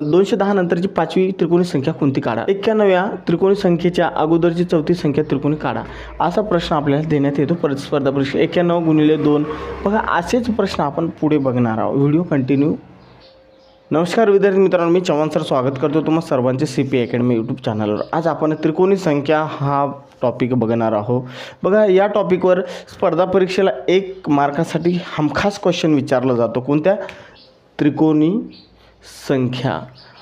दोनशे दहा नंतरची पाचवी त्रिकोणी संख्या कोणती काढा? एक्क्याण्णव्या त्रिकोणी संख्येच्या अगोदरची चौथी संख्या त्रिकोणी काढा. असा प्रश्न आपल्याला देण्यात येतो परत स्पर्धा परीक्षा. एक्क्याण्णव गुणिले दोन. बघा असेच प्रश्न आपण पुढे बघणार आहोत. Video continue. नमस्कार विद्यार्थी मित्रांनो मी चव्हाण सर स्वागत करतो तुम्हाला सर्वांचे सी पी अकॅडमी यूट्यूब चॅनलवर. आज आपण त्रिकोणी संख्या हा टॉपिक बघणार आहोत. बघा या टॉपिकवर स्पर्धा परीक्षेला एक मार्कासाठी हमखास क्वेश्चन विचारला जातो. कोणत्या? त्रिकोणी संख्या.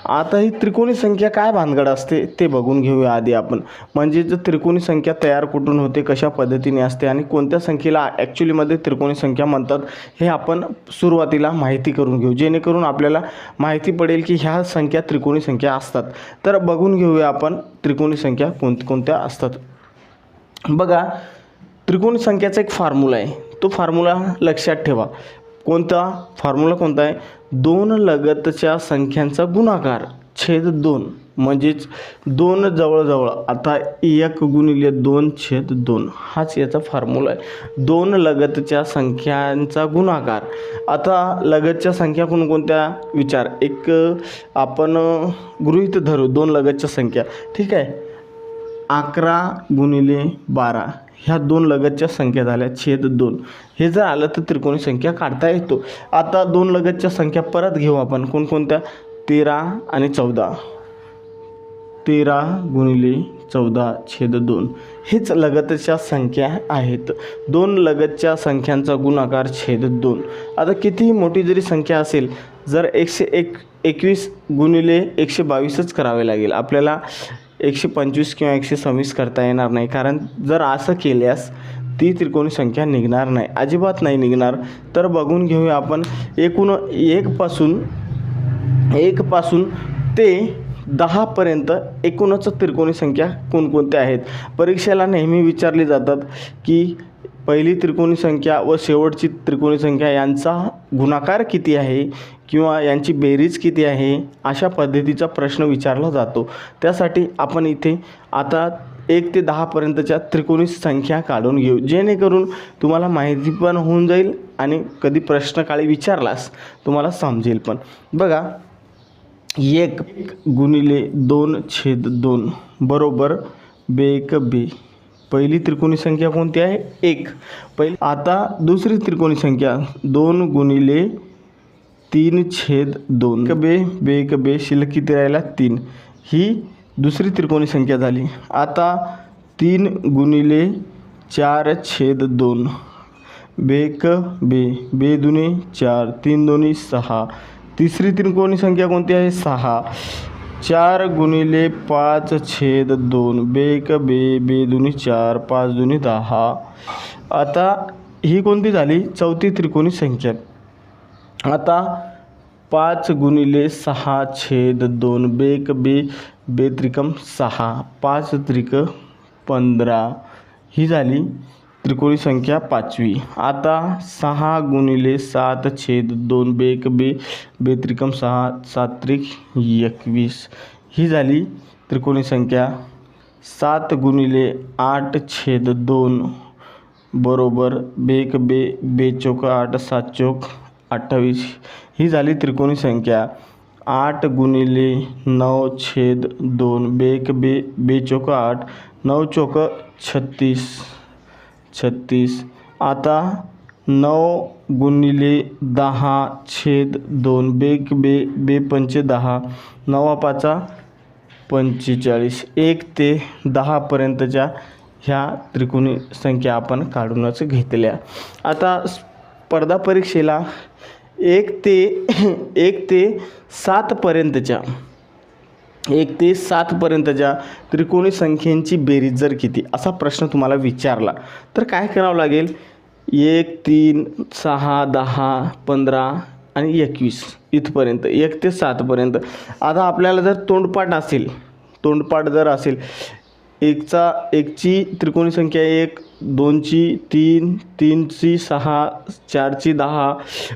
आता ही त्रिकोणी संख्या काय भानगड असते ते बघून घेऊया आधी आपण. म्हणजे जर त्रिकोणी संख्या तयार कुठून होते कशा पद्धतीने असते आणि कोणत्या संख्येला ॲक्च्युलीमध्ये त्रिकोणी संख्या म्हणतात हे आपण सुरुवातीला माहिती करून घेऊ. जेणेकरून आपल्याला माहिती पडेल की ह्या संख्या त्रिकोणी संख्या असतात. तर बघून घेऊया आपण त्रिकोणी संख्या कोण कोणत्या असतात. बघा त्रिकोणी संख्याचा एक फॉर्म्युला आहे. तो फॉर्म्युला लक्षात ठेवा. कोणता? फॉर्म्युला कोणता आहे? दोन लगतच्या संख्यांचा गुणाकार छेद दोन म्हणजेच दोन जवळजवळ आता एक गुणिले दोन छेद दोन हाच याचा फॉर्म्युला आहे. दोन लगतच्या संख्यांचा गुणाकार. आता लगतच्या संख्या कोणकोणत्या? विचार. एक आपण गृहीत धरू दोन लगतच्या संख्या. ठीक आहे? अकरा गुणिले बारा. ह्या दोन लगतच्या संख्या झाल्या. छेद दोन. हे जर आलं तर त्रिकोणी संख्या काढता येतो. आता दोन लगतच्या संख्या परत घेऊ आपण. कोणकोणत्या? तेरा आणि चौदा. तेरा गुणिले चौदा छेद दोन. हेच लगतच्या संख्या आहेत. दोन लगतच्या संख्यांचा गुणाकार छेद दोन. आता कितीही मोठी जरी संख्या असेल जर एकशे एक एकवीस गुणिले एकशे बावीसच करावे लागेल. आपल्याला एकशे पंचवीस किंवा एकशे सव्वीस करता येणार नाही. कारण जर असं केल्यास ती त्रिकोणी संख्या निघणार नाही. अजिबात नाही निघणार. तर बघून घेऊया आपण एकूण एकपासून एकपासून ते दहापर्यंत एकूणच त्रिकोणी संख्या कोणकोणत्या आहेत? परीक्षेला नेहमी विचारली जातात की पहिली त्रिकोणी संख्या व शेवटची त्रिकोणी संख्या यांचा गुणाकार किती आहे? किंवा यांची बेरीज किती आहे अशा पद्धतीचा प्रश्न विचारला जातो. त्यासाठी आपण इथे आता एक ते दहापर्यंतच्या त्रिकोणी संख्या काढून घेऊ. जेणेकरून तुम्हाला माहिती पण होऊन जाईल आणि कधी प्रश्नकाळी विचारलास तुम्हाला समजेल पण. बघा एक गुणिले दोन छेद दोन बरोबर बेक बे. पहिली त्रिकोणी संख्या कोणती आहे? एक. पहिली आता दुसरी त्रिकोणी संख्या दोन गुणिले तीन छेद दोन. कबे बे बे बे शिल्लक किती राहिला? तीन. ही दुसरी त्रिकोणी संख्या झाली. आता तीन गुणिले चार छेद दोन. बेक बे. बे दुने चार. तीन दोन्ही सहा. तिसरी त्रिकोणी संख्या कोणती आहे? सहा. चार गुणिले पाच छेद दोन. बेक बे. बे दुनी चार. पाच दुनी दहा. आता ही कोणती झाली? चौथी त्रिकोणी संख्या. आता पाच गुणिले सहा छेद दोन बेक बे बे त्रिकम सहा पाच त्रिक पंधरा. ही झाली त्रिकोणी संख्या पाचवी. आता सहा गुणिले सात छेद दोन बेक बे बे त्रिकम सहा सात त्रिक एकवीस. ही झाली त्रिकोणी संख्या सात गुणिले आठ छेद दोन बरोबर बेक बे बे चौक आठ सात चौक अठ्ठावीस. ही झाली त्रिकोणी संख्या. आठ गुणिले नऊ छेद दोन बेक बे बे चौक आठ नऊ चोक छत्तीस छत्तीस. आता नऊ गुणिले दहा छेद दोन बेक बे बे पंचे दहा. नवा पाचा पंचेचाळीस. एक ते दहापर्यंतच्या ह्या त्रिकोणी संख्या आपण काढूनच घेतल्या. आता स्पर्धा परीक्षेला एक ते एक ते सातपर्यंतच्या एक ते सातपर्यंतच्या त्रिकोणी संख्येची बेरीज जर किती असा प्रश्न तुम्हाला विचारला तर काय करावं लागेल? एक तीन सहा दहा पंधरा आणि एकवीस इथपर्यंत एक ते सातपर्यंत आता आपल्याला जर तोंडपाठ असेल तोंडपाठ जर असेल एकचा एकची त्रिकोणी संख्या एक दोनची तीन तीनची सहा चारची दहा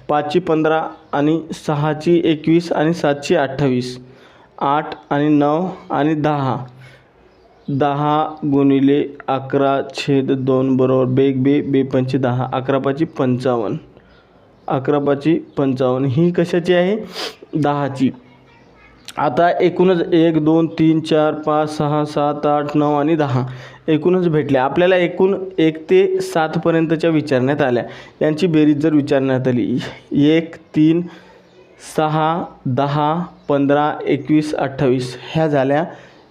पाचची पंधरा आणि सहाची एकवीस आणि सातची अठ्ठावीस. आठ आणि नऊ आणि दहा. दहा गुणिले अकरा छेद दोन बरोबर बेग बे बेपंचे दहा. अकरा पाची पंचावन्न. अकरा पाची पंचावन्न. ही कशाची आहे? दहाची. आता एकूणच एक दोन तीन चार पाच सहा सात आठ नऊ आणि दहा. एकूणच भेटले आपल्याला एकूण एक ते सातपर्यंतच्या विचारण्यात आल्या. यांची बेरीज जर विचारण्यात आली एक तीन सहा दहा पंधरा एकवीस अठ्ठावीस ह्या झाल्या.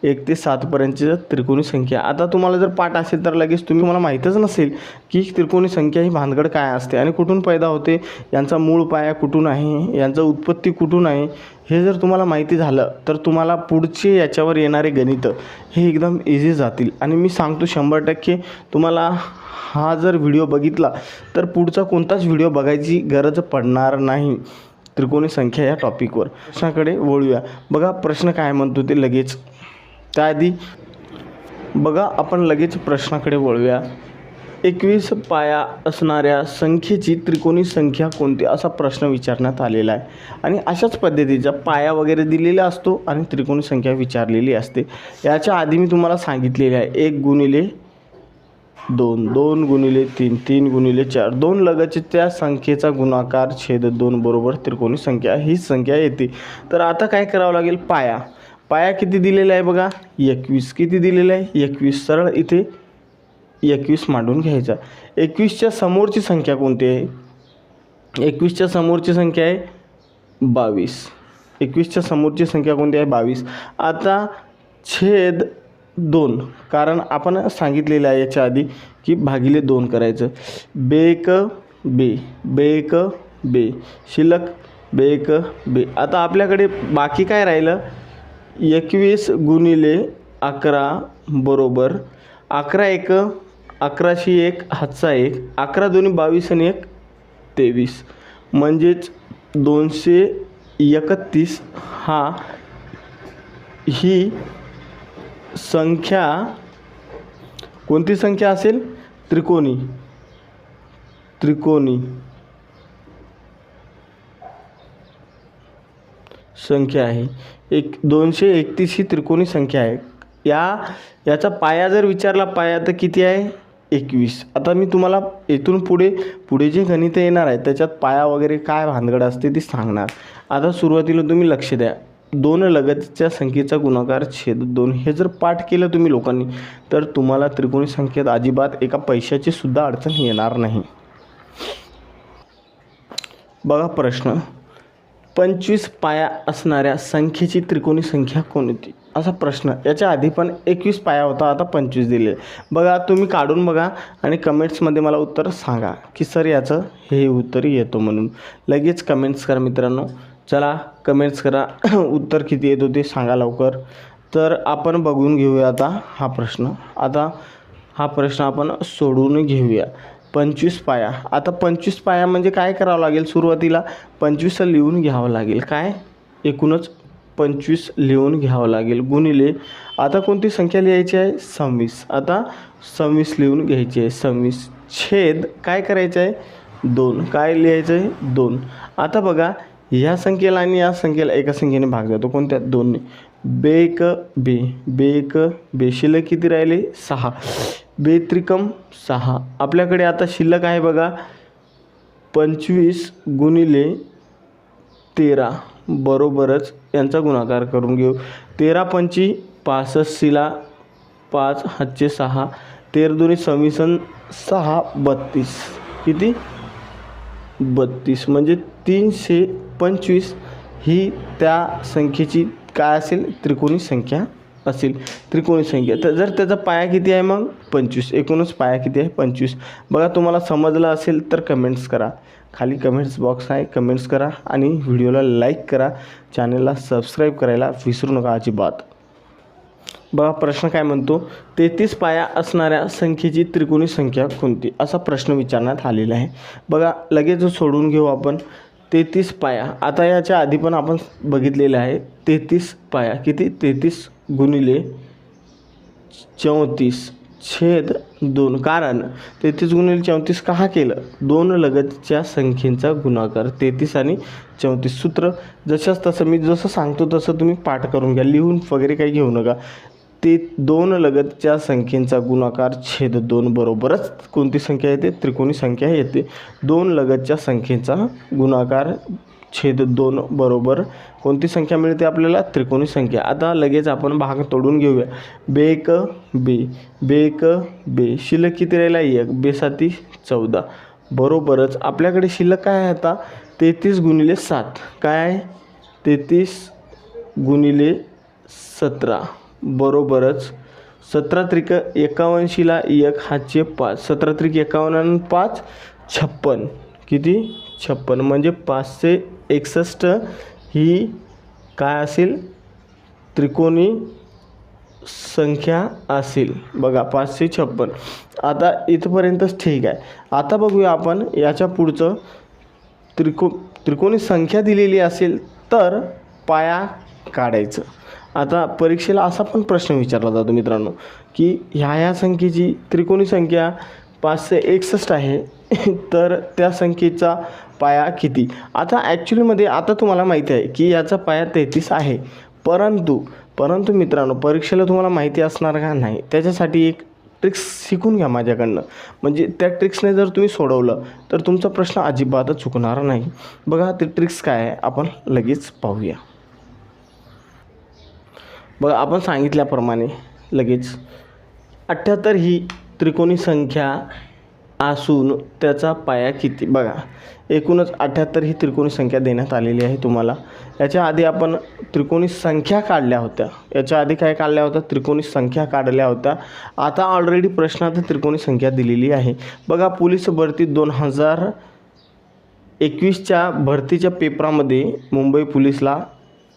एक ते सातपर्यंतची त्रिकोणी संख्या. आता तुम्हाला जर पाठ असेल तर लगेच तुम्ही मला माहीतच नसेल की त्रिकोणी संख्या ही भानगड काय असते आणि कुठून पैदा होते यांचा मूळ पाया कुठून आहे यांचं उत्पत्ती कुठून आहे हे जर तुम्हाला माहिती झालं तर तुम्हाला पुढचे याच्यावर येणारे गणितं हे एकदम इझी जातील. आणि मी सांगतो शंभर टक्के तुम्हाला हा जर व्हिडिओ बघितला तर पुढचा कोणताच व्हिडिओ बघायची गरज पडणार नाही. त्रिकोणी संख्या या टॉपिकवर प्रश्नाकडे वळूया. बघा प्रश्न काय म्हणतो ते लगेच. त्याआधी बघा आपण लगेच प्रश्नाकडे वळूया. एकवीस पाया असणाऱ्या संख्येची त्रिकोणी संख्या कोणती? असा प्रश्न विचारण्यात आलेला आहे. आणि अशाच पद्धतीचा पाया वगैरे दिलेला असतो आणि त्रिकोणी संख्या विचारलेली असते. याच्या आधी मी तुम्हाला सांगितलेले आहे. एक गुणिले दोन दोन गुणिले तीन तीन गुणिले चार. दोन लगतच्या संख्येचा गुणाकार छेद दोन बरोबर त्रिकोणी संख्या. ही संख्या येते. तर आता काय करावं लागेल? पाया. पाया किती दिलेला आहे बघा? एकवीस किती दिलेलं आहे? एकवीस. सरळ इथे एकवीस मांडून घ्यायचा. एकवीसच्या समोरची संख्या कोणती आहे? एकवीसच्या समोरची संख्या आहे बावीस. एकवीसच्या समोरची संख्या कोणती आहे? बावीस. आता छेद दोन. कारण आपण सांगितलेलं आहे याच्या आधी की भागिले दोन करायचं. बेक बे. बेक बे. शिल्लक बेक बे. आता आपल्याकडे बाकी काय राहिलं? एकवीस गुणिले अकरा बरोबर अकरा एक अकराशे एक हातचा एक अकरा दोन्ही बावीस आणि एक तेवीस. म्हणजेच दोनशे एकतीस हा ही संख्या कोणती संख्या असेल? त्रिकोणी. त्रिकोणी. संख्या आहे. एक दोनशे एकतीस ही त्रिकोणी संख्या आहे. या याचा पाया जर विचारला पाया तर किती आहे? एकवीस. आता मी तुम्हाला येथून पुढे पुढे जे गणितं येणार आहे त्याच्यात पाया वगैरे काय भानगड असते ती सांगणार. आता सुरुवातीला तुम्ही लक्ष द्या. दोन लगतच्या संख्येचा गुणाकार छेद दोन हे जर पाठ केलं तुम्ही लोकांनी तर तुम्हाला त्रिकोणी संख्येत अजिबात एका पैशाची सुद्धा अडचण येणार नाही. बघा प्रश्न. पंचवीस पाया असणाऱ्या संख्येची त्रिकोणी संख्या कोणती? असा प्रश्न. याच्या आधी पण एकवीस पाया होता आता पंचवीस दिले. बघा तुम्ही काढून बघा आणि कमेंट्समध्ये मला उत्तर सांगा की सर याचं हे उत्तर येतो म्हणून. लगेच कमेंट्स करा मित्रांनो. चला कमेंट्स करा. उत्तर किती येतो ते सांगा लवकर. तर आपण बघून घेऊया आता हा प्रश्न. आता हा प्रश्न आपण सोडवून घेऊया. पंचवीस पाया. आता पंचवीस पाया म्हणजे काय करावं लागेल सुरुवातीला? पंचवीस लिहून घ्यावं लागेल. काय? एकूणच पंचवीस लिहून घ्यावं लागेल. गुणिले आता कोणती संख्या लिहायची आहे? सव्वीस. आता सव्वीस लिहून घ्यायची आहे. सव्वीस छेद काय करायचं आहे? दोन. काय लिहायचं आहे? दोन. आता बघा ह्या संख्येला आणि या संख्येला एका संख्येने भाग जातो. कोणत्या? दोनने. बेक बे बेक बे शिल्लक किती राहिले? सहा. बेत्रिकम सहा. आपल्याकडे आता शिल्लक आहे बघा. पंचवीस गुणिले तेरा. बरोबरच यांचा गुणाकार करून घेऊ. तेरा पंची पासष्टीला पाच हातचे सहा. तेरा दोन्ही सव्वीसन सहा बत्तीस. किती? बत्तीस. म्हणजे तीनशे पंचवीस ही त्या संख्येची काय असेल? त्रिकोणी संख्या असेल. त्रिकोणी संख्या. तर जर त्याचा पाया किती आहे मग? पंचवीस. एकूणच पाया किती आहे? पंचवीस. बघा तुम्हाला समजलं असेल तर कमेंट्स करा. खाली कमेंट्स बॉक्स आहे. कमेंट्स करा आणि व्हिडिओला लाईक करा. चॅनलला सबस्क्राईब करायला विसरू नका अजिबात. बघा प्रश्न काय म्हणतो? तेहतीस पाया असणाऱ्या संख्येची त्रिकोणी संख्या कोणती? असा प्रश्न विचारण्यात आलेला आहे. बघा लगेच सोडून घेऊ आपण. तेहतीस पाया. आता याच्या आधी पण आपण बघितलेलं आहे तेहतीस पाया. किती? तेहतीस गुणिले चौतीस छेद दोन. कारण तेहतीस गुणिले चौतीस का केलं? दोन लगतच्या संख्येचा गुणाकार. तेहतीस आणि चौतीस सूत्र जशाच तसं. मी जसं सांगतो तसं तुम्ही पाठ करून घ्या. लिहून वगैरे काही घेऊ नका. ते दोन लगतच्या संख्येचा गुणाकार छेद दोन बरोबरच कोणती संख्या येते? त्रिकोणी संख्या येते. दोन लगतच्या संख्येचा गुणाकार छेद दोन बरोबर कोणती संख्या मिळते आपल्याला? त्रिकोणी संख्या. आता लगेच आपण भाग तोडून घेऊया. बेक बे. बेक बे. शिल्लक किती राहिला? एक. बेसाती चौदा. बरोबरच आपल्याकडे शिल्लक काय आहे आता? तेहतीस गुणिले सात. काय आहे? तेहतीस गुणिले सतरा. बरोबरच. सतरा त्रिक एकावन्नशीला एक हातचे पाच. सतरा त्रिक एकावन्न आणि पाच छप्पन. किती? छप्पन. म्हणजे पाचशे एकसष्ट ही काय असेल? त्रिकोणी संख्या असेल. बघा पाचशे छप्पन. आता इथपर्यंतच ठीक आहे. आता बघूया आपण याच्या पुढचं. त्रिको त्रिकोणी संख्या दिलेली असेल तर पाया काढायचं. आता परीक्षेला असा पण प्रश्न विचारला जातो मित्रांनो की ह्या ह्या संख्येची त्रिकोणी संख्या पाचशे एकसष्ट आहे तर त्या संख्येचा पाया किती? आता ॲक्च्युलीमध्ये आता तुम्हाला माहिती आहे की याचा पाया तेहतीस आहे. परंतु परंतु मित्रांनो परीक्षेला तुम्हाला माहिती असणार का नाही त्याच्यासाठी एक ट्रिक्स शिकून घ्या माझ्याकडनं. म्हणजे त्या ट्रिक्सने जर तुम्ही सोडवलं तर तुमचा प्रश्न अजिबातच चुकणार नाही. बघा ते ट्रिक्स काय आहे आपण लगेच पाहूया. बघा आपण सांगितल्याप्रमाणे लगेच अठ्ठ्याहत्तर ही त्रिकोणी संख्या असून त्याचा पाया किती? बघा एकूणच अठ्ठ्याहत्तर ही त्रिकोणी संख्या देण्यात आलेली आहे तुम्हाला. याच्या आधी आपण त्रिकोणी संख्या काढल्या होत्या. याच्या आधी काय काढल्या होत्या? त्रिकोणी संख्या काढल्या होत्या. आता ऑलरेडी प्रश्नात त्रिकोणी संख्या दिलेली आहे. बघा पोलीस भरती दोन हजार एकवीसच्या भरतीच्या पेपरामध्ये मुंबई पोलीसला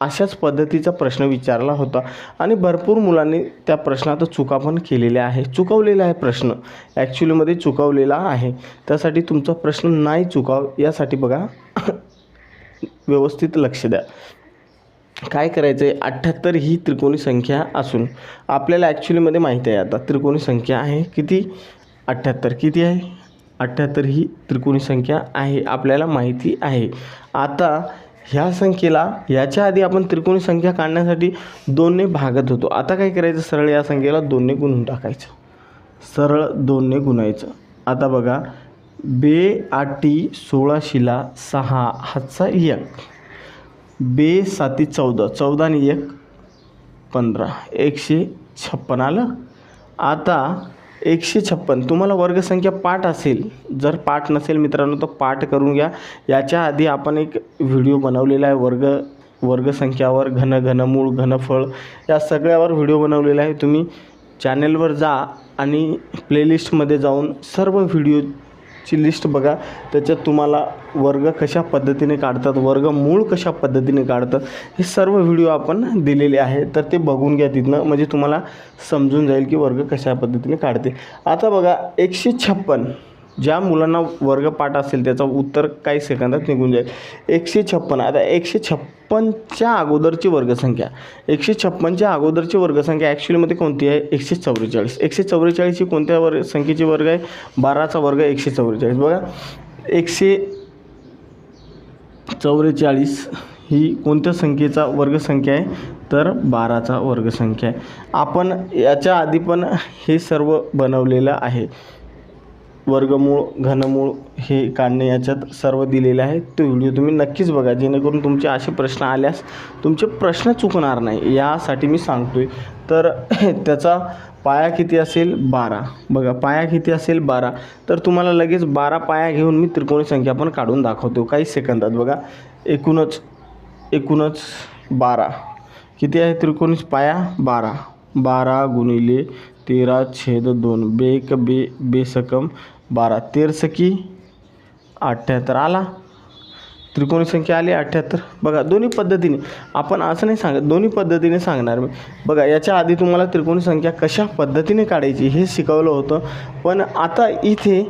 अशाच पद्धतीचा प्रश्न विचारला होता. आणि भरपूर मुलांनी त्या प्रश्नात चुका पण केलेल्या आहे. चुकवलेला आहे प्रश्न. ॲक्च्युलीमध्ये चुकवलेला आहे. त्यासाठी तुमचा प्रश्न नाही चुकाव यासाठी बघा. व्यवस्थित लक्ष द्या. काय करायचं आहे अठ्ठ्याहत्तर ही त्रिकोणी संख्या असून आपल्याला ॲक्च्युलीमध्ये माहिती आहे आता. त्रिकोणी संख्या आहे किती? अठ्ठ्याहत्तर किती आहे? अठ्ठ्याहत्तर ही त्रिकोणी संख्या आहे. आपल्याला माहिती आहे. आता ह्या संख्येला याच्या आधी आपण त्रिकोणी संख्या काढण्यासाठी दोनने भागत होतो. आता काय करायचं? सरळ या संख्येला दोनने गुणून टाकायचं. सरळ दोनने गुणायचं. आता बघा बे आठी सोळाशीला सहा हातचा एक. बे साती चौदा चौदा आणि एक पंधरा. एकशे छप्पन आलं. आता एकशे छप्पन. तुम्हाला वर्गसंख्या पाठ असेल. जर पाठ नसेल मित्रांनो तर पाठ करून घ्या. याच्या आधी आपण एक व्हिडिओ बनवलेला आहे वर्ग वर्गसंख्यावर घन घनमूळ घनफळ. या सगळ्यावर व्हिडिओ बनवलेला आहे. तुम्ही चॅनेलवर जा आणि प्लेलिस्टमध्ये जाऊन सर्व व्हिडिओ ची लिस्ट बघा. त्याच्यात तुम्हाला वर्ग कशा पद्धतीने काढतात वर्ग मूळ कशा पद्धतीने काढतात हे सर्व व्हिडिओ आपण दिलेले आहे तर ते बघून घ्या तिथनं. म्हणजे तुम्हाला समजून जाईल की वर्ग कशा पद्धतीने काढते. आता बघा एकशे छप्पन. ज्या मुलांना वर्गपाठ असेल त्याचं उत्तर काही सेकंदात निघून जाईल. एकशे छप्पन आता एकशे छप्पनच्या अगोदरची वर्गसंख्या. एकशे छप्पनच्या अगोदरची वर्गसंख्या ॲक्च्युलीमध्ये कोणती आहे? एकशे चौवेचाळीस एकशे चौवेचाळीसची कोणत्या वर्ग संख्येची वर्ग आहे? बाराचा वर्ग एकशे चौवेचाळीस बघा एकशे चौवेचाळीस ही कोणत्या संख्येचा वर्गसंख्या आहे? तर बाराचा वर्गसंख्या आहे. आपण याच्या आधी पण हे सर्व बनवलेलं आहे. वर्गमूळ घनमूळ हे काढणे याच्यात सर्व दिलेले आहे. तो व्हिडिओ तुम्ही नक्कीच बघा. जेणेकरून तुमचे असे प्रश्न आल्यास तुमचे प्रश्न चुकणार नाही. यासाठी मी सांगतोय. तर त्याचा पाया किती असेल? बारा. बघा पाया किती असेल? बारा. तर तुम्हाला लगेच बारा पाया घेऊन मी त्रिकोणी संख्या पण काढून दाखवतो. काही सेकंदात बघा. एकूणच एकूणच बारा. किती आहे त्रिकोणी पाया? बारा. बारा गुणिले तेरा छेद दोन बेक बे बेसकम बारा तेरसकी अठ्ठ्याहत्तर आला. त्रिकोणी संख्या आली अठ्ठ्याहत्तर बघा दोन्ही पद्धतीने आपण असं नाही सांगत दोन्ही पद्धतीने सांगणार मी. बघा याच्या आधी तुम्हाला त्रिकोणी संख्या कशा पद्धतीने काढायची हे शिकवलं होतं. पण आता इथे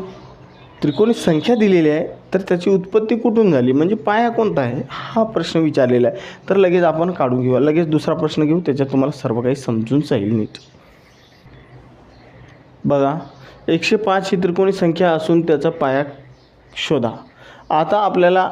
त्रिकोणी संख्या दिलेली आहे तर त्याची उत्पत्ती कुठून झाली? म्हणजे पाया कोणता आहे? हा प्रश्न विचारलेला आहे. तर लगेच आपण काढून घेऊ लगेच दुसरा प्रश्न घेऊ त्याच्यात तुम्हाला सर्व काही समजून जाईल नीट. बघा एकशे पाच ही त्रिकोणी संख्या असून त्याचा पाया शोधा. आता आपल्याला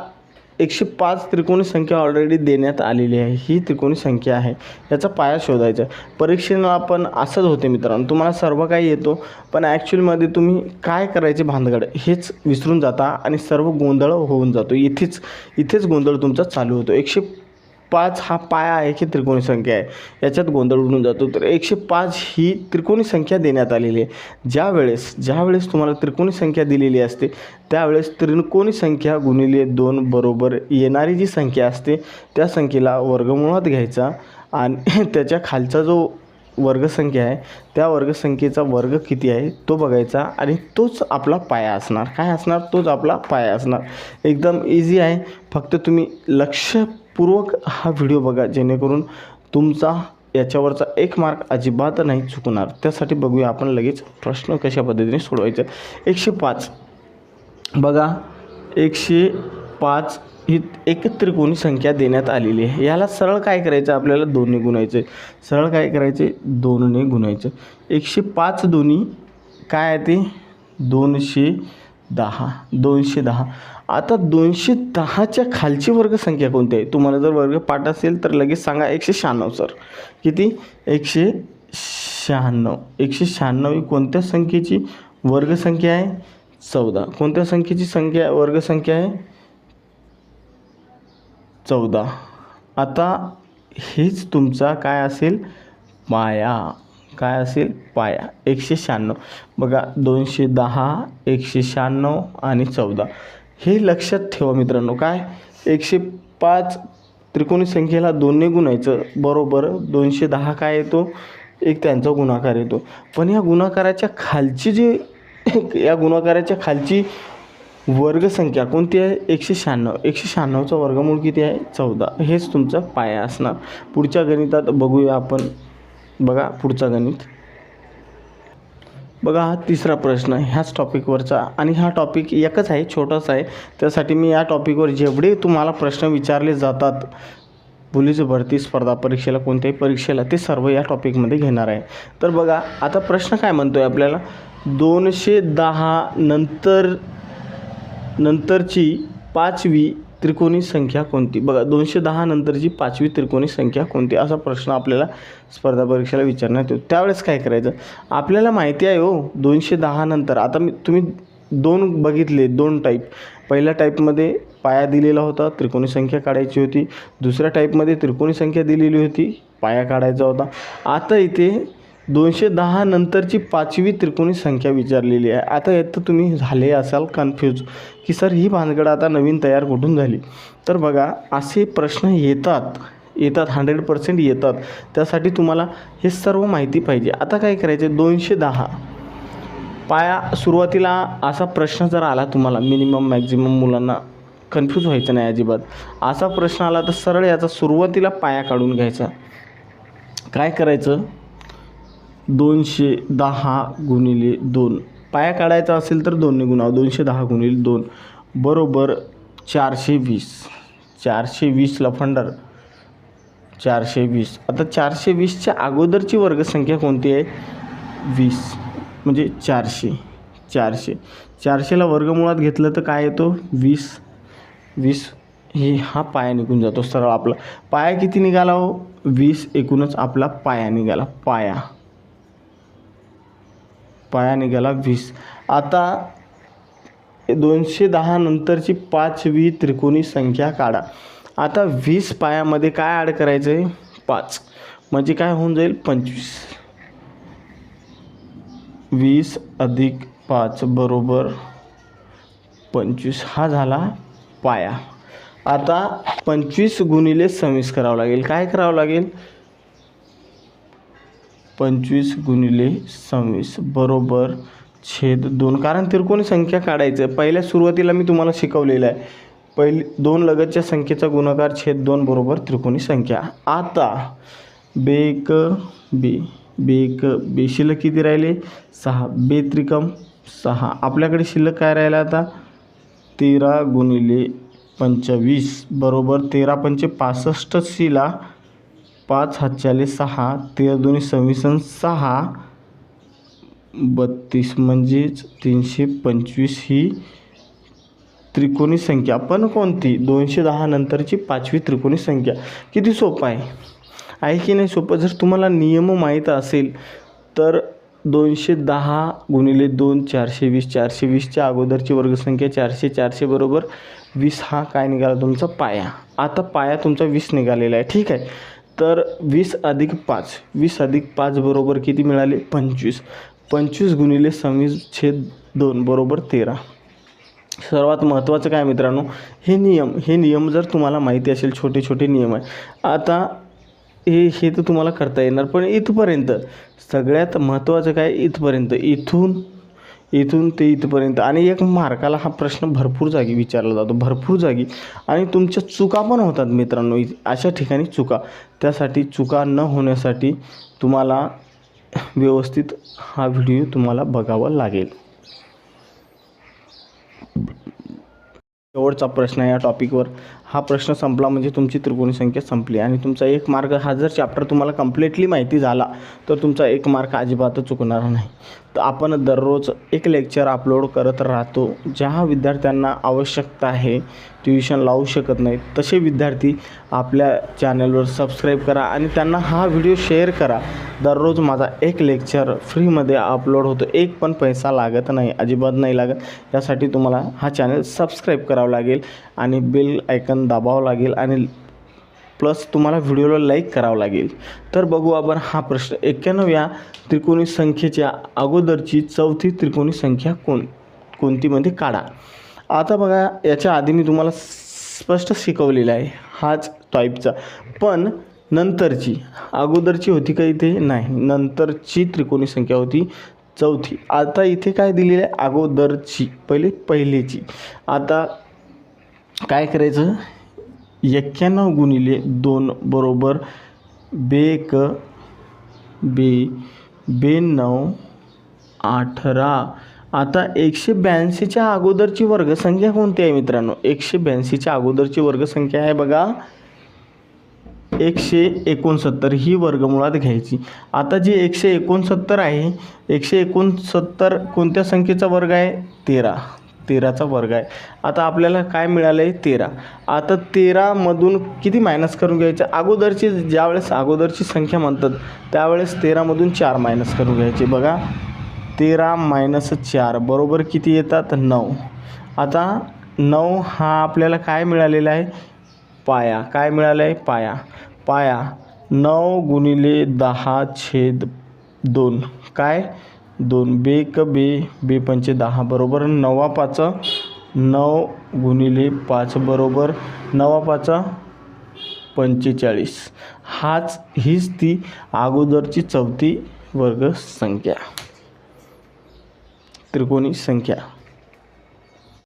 एकशे पाच त्रिकोणी संख्या ऑलरेडी देण्यात आलेली आहे. ही त्रिकोणी संख्या आहे. याचा पाया शोधायचा आहे. परीक्षेला आपण असंच होते मित्रांनो. तुम्हाला सर्व काही येतो पण ॲक्च्युअलमध्ये तुम्ही काय करायचे भानगड हेच विसरून जाता आणि सर्व गोंधळ होऊन जातो. इथेच इथेच गोंधळ तुमचा चालू होतो. एकशे पाच हा पाया आहे की त्रिकोणी संख्या आहे. याच्यात गोंधळ उडून जातो. तर एकशे पाच ही त्रिकोणी संख्या देण्यात आलेली आहे. ज्या वेळेस ज्या वेळेस तुम्हाला त्रिकोणी संख्या दिलेली असते त्यावेळेस त्रिकोणी संख्या गुणिले दोन बरोबर येणारी जी संख्या असते त्या संख्येला वर्गमुळात घ्यायचा आणि त्याच्या खालचा जो वर्गसंख्या आहे त्या वर्गसंख्येचा वर्ग किती आहे तो बघायचा आणि तोच आपला पाया असणार. काय असणार? तोच आपला पाया असणार. एकदम इझी आहे. फक्त तुम्ही लक्ष पूर्वक हा व्हिडिओ बघा जेणेकरून तुमचा याच्यावरचा एक मार्क अजिबात नाही चुकणार. त्यासाठी बघूया आपण लगेच प्रश्न कशा पद्धतीने सोडवायचा. एकशे पाच. बघा एकशे पाच ही एक त्रिकोणी संख्या देण्यात आलेली आहे. याला सरळ काय करायचं? आपल्याला दोन्ही गुणायचे. सरळ काय करायचे? दोनने गुणायचं. एकशे पाच दोन्ही काय आहे ते? दोनशे दहा दोनशे दहा. आता दोनशे दहाच्या खालची वर्गसंख्या कोणती आहे? तुम्हाला जर वर्ग पाठ असेल तर लगेच सांगा एकशे शहाण्णव सर. किती? एकशे शहाण्णव. एकशे शहाण्णव ही कोणत्या संख्येची वर्गसंख्या आहे? चौदा. कोणत्या संख्येची संख्या वर्गसंख्या आहे? चौदा. आता हेच तुमचा काय असेल? पाया काय असेल? पाया. एकशे शहाण्णव. बघा दोनशे दहा एकशे शहाण्णव आणि चौदा. हे लक्षात ठेवा मित्रांनो. काय? एकशे पाच त्रिकोणी संख्येला दोनने गुणायचं बरोबर दोनशे दहा काय येतो? एक त्यांचा गुणाकार येतो. पण या गुणाकाराच्या खालची जी या गुणाकाराच्या खालची वर्गसंख्या कोणती आहे? एकशे शहाण्णव. एकशे शहाण्णवचा वर्गमूळ किती आहे? चौदा. हेच तुमचा पाया असणार. पुढच्या गणितात बघूया आपण. बघा पुढचा गणित. बघा हा तिसरा प्रश्न ह्याच टॉपिकवरचा आणि हा टॉपिक एकच आहे छोटासा आहे. त्यासाठी मी या टॉपिकवर जेवढे तुम्हाला प्रश्न विचारले जातात पोलीस भरती स्पर्धा परीक्षेला कोणत्याही परीक्षेला ते सर्व या टॉपिकमध्ये घेणार आहे. तर बघा आता प्रश्न काय म्हणतो आहे आपल्याला? दोनशे दहा नंतर नंतरची पाचवी त्रिकोणी संख्या कोणती? बघा दोनशे दहा नंतरची पाचवी त्रिकोणी संख्या कोणती? असा प्रश्न आपल्याला स्पर्धा परीक्षेला विचारण्यात येतो. त्यावेळेस काय करायचं? आपल्याला माहिती आहे हो दोनशे दहा नंतर. आता मी तुम्ही दोन बघितले दोन टाईप पहिल्या टाईपमध्ये पाया दिलेला होता त्रिकोणी संख्या काढायची होती. दुसऱ्या टाईपमध्ये त्रिकोणी संख्या दिलेली होती पाया काढायचा होता. आता इथे दोनशे दहा नंतरची पाचवी त्रिकोणी संख्या विचारलेली आहे. आता यात तुम्ही झाले असाल कन्फ्यूज की सर ही भानगड आता नवीन तयार कुठून झाली? तर बघा असे प्रश्न येतात येतात हंड्रेड पर्सेंट येतात. त्यासाठी तुम्हाला हे सर्व माहिती पाहिजे. आता काय करायचे? दोनशे दहा. पाया सुरुवातीला असा प्रश्न जर आला तुम्हाला मिनिमम मॅक्झिमम मुलांना कन्फ्यूज व्हायचं नाही अजिबात. असा प्रश्न आला तर सरळ याचा सुरुवातीला पाया काढून घ्यायचा. काय करायचं? दोनशे दहा गुणिले दोन. पाया काढायचा असेल तर दोनने गुणावं. दोनशे दहा गुणिले दोन. बरोबर चारशे वीस. चारशे वीस लफंडर चारशे वीस. आता चारशे वीसच्या अगोदरची वर्गसंख्या कोणती आहे? वीस. म्हणजे चारशे. चारशे. चारशेला वर्गमुळात घेतलं तर काय येतो? वीस. वीस ही हा पाया निघून जातो सरळ आपला. पाया किती निघाला हो? वीस एकूणच आपला पाया निघाला. पाया. पाया निघाला वीस. आता दोनशे दहा नंतरची पाचवी त्रिकोणी संख्या काढा. आता वीस पायामध्ये काय ॲड करायचं आहे पाच. म्हणजे काय होऊन जाईल? पंचवीस. वीस अधिक पाच बरोबर पंचवीस. हा झाला पाया. आता पंचवीस गुणिले सव्वीस करावं लागेल. काय करावं लागेल? पंचवीस गुणिले सव्वीस बरोबर छेद दोन. कारण त्रिकोणी संख्या काढायचं. आहे पहिल्या सुरुवातीला मी तुम्हाला शिकवलेलं आहे. पहिली दोन लगतच्या संख्येचा गुणाकार छेद दोन बरोबर त्रिकोणी संख्या. आता बेक बे. बेक बे शिल्लक किती राहिले? सहा. बे त्रिकम सहा. आपल्याकडे शिल्लक काय राहिलं आता? तेरा गुणिले पंचवीस बरोबर तेरा पंचे पासष्ट शिला. पाच हातच्याले सहा तेरा दोन्ही सव्वीस आणि सहा. बत्तीस म्हणजेच तीनशे पंचवीस ही त्रिकोणी संख्या. पण कोणती? दोनशे दहा नंतरची पाचवी त्रिकोणी संख्या. किती सोपं आहे? आहे की नाही सोपं? जर तुम्हाला नियम माहीत असेल तर दोनशे दहा गुणिले दोन चारशे वीस. चारशे वीसच्या अगोदरची वर्गसंख्या चारशे चारशे बरोबर वीस. हा काय निघाला तुमचा पाया? आता पाया तुमचा वीस निघालेला आहे. ठीक आहे. तर वीस अधिक पाच वीस अधिक पाच बरोबर किती मिळाले? पंचवीस. पंचवीस गुणिले सव्वीस छेद दोन बरोबर तेरा. सर्वात महत्त्वाचं काय मित्रांनो? हे नियम हे नियम जर तुम्हाला माहिती असेल छोटे छोटे नियम आहे आता हे हे तर तुम्हाला करता येणार पण इथपर्यंत सगळ्यात महत्त्वाचं काय? इथपर्यंत. इथून इथून ते इथपर्यंत. आणि एक मार्काला हा प्रश्न भरपूर जागी विचारला जातो भरपूर जागी. आणि तुमच्या चुका पण होतात मित्रांनो इ- अशा ठिकाणी चुका. त्यासाठी चुका न होण्यासाठी तुम्हाला व्यवस्थित हा व्हिडिओ तुम्हाला बघावा लागेल. शेवटचा प्रश्न आहे या टॉपिकवर हा प्रश्न संपला म्हणजे तुमची त्रिकोणी संख्या संपली. आणि तुमचा एक मार्क हा जर चॅप्टर तुम्हाला कम्प्लिटली माहिती झाला तर तुमचा एक मार्क अजिबातच चुकणार नाही. तर आपण दररोज एक लेक्चर अपलोड करत राहतो. ज्या विद्यार्थ्यांना आवश्यकता आहे ट्युशन लावू शकत नाही तसे विद्यार्थी आपल्या चॅनलवर सबस्क्राईब करा आणि त्यांना हा व्हिडिओ शेअर करा. दररोज माझा एक लेक्चर फ्रीमध्ये अपलोड होतो. एक पण पैसा लागत नाही अजिबात नाही लागत. यासाठी तुम्हाला हा चॅनल सबस्क्राईब करावं लागेल. आणि बेल आयकन दाबावं लागेल आणि प्लस तुम्हाला व्हिडिओला लाईक करावं लागेल. तर बघू आपण हा प्रश्न. एक्क्याण्णव या त्रिकोणी संख्येच्या अगोदरची चौथी त्रिकोणी संख्या कोण कोणतीमध्ये काढा. आता बघा याच्या आधी मी तुम्हाला स्पष्ट शिकवलेलं आहे हाच टाईपचा पण नंतरची अगोदरची होती का इथे? नाही. नंतरची त्रिकोणी संख्या होती चौथी. आता इथे काय दिलेलं आहे? अगोदरची पहिले पहिलीची. आता काय करायचं? एक्क्याण्णव गुणिले दोन बरोबर बेक बे ब्याण्णव अठरा. आता एकशे ब्याऐंशीच्या अगोदरची वर्गसंख्या कोणती आहे मित्रांनो? एकशे ब्याऐंशीच्या अगोदरची वर्गसंख्या आहे बघा. एकशे एकोणसत्तर ही वर्गमुळात घ्यायची. आता जी एकशे एकोणसत्तर आहे एकशे एकोणसत्तर कोणत्या संख्येचा वर्ग आहे? तेरा. तेराचा वर्ग आहे. आता आपल्याला काय मिळालं आहे तेरा. आता तेरामधून किती मायनस करून घ्यायचे? अगोदरची ज्यावेळेस अगोदरची संख्या म्हणतात त्यावेळेस तेरामधून चार मायनस करून घ्यायचे. बघा तेरा मायनस चार बरोबर किती येतात? नऊ. आता नऊ हा आपल्याला काय मिळालेला आहे? पाया. काय मिळालं आहे? पाया. पाया. नऊ गुणिले दहा छेद दोन. काय? दोन बे क बे बे पंचे दहा बरोबर नवा पाच नऊ गुणिले पाच बरोबर नवा पाच पंचेचाळीस. हाच हीच ती अगोदरची चौथी वर्ग संख्या त्रिकोणी संख्या.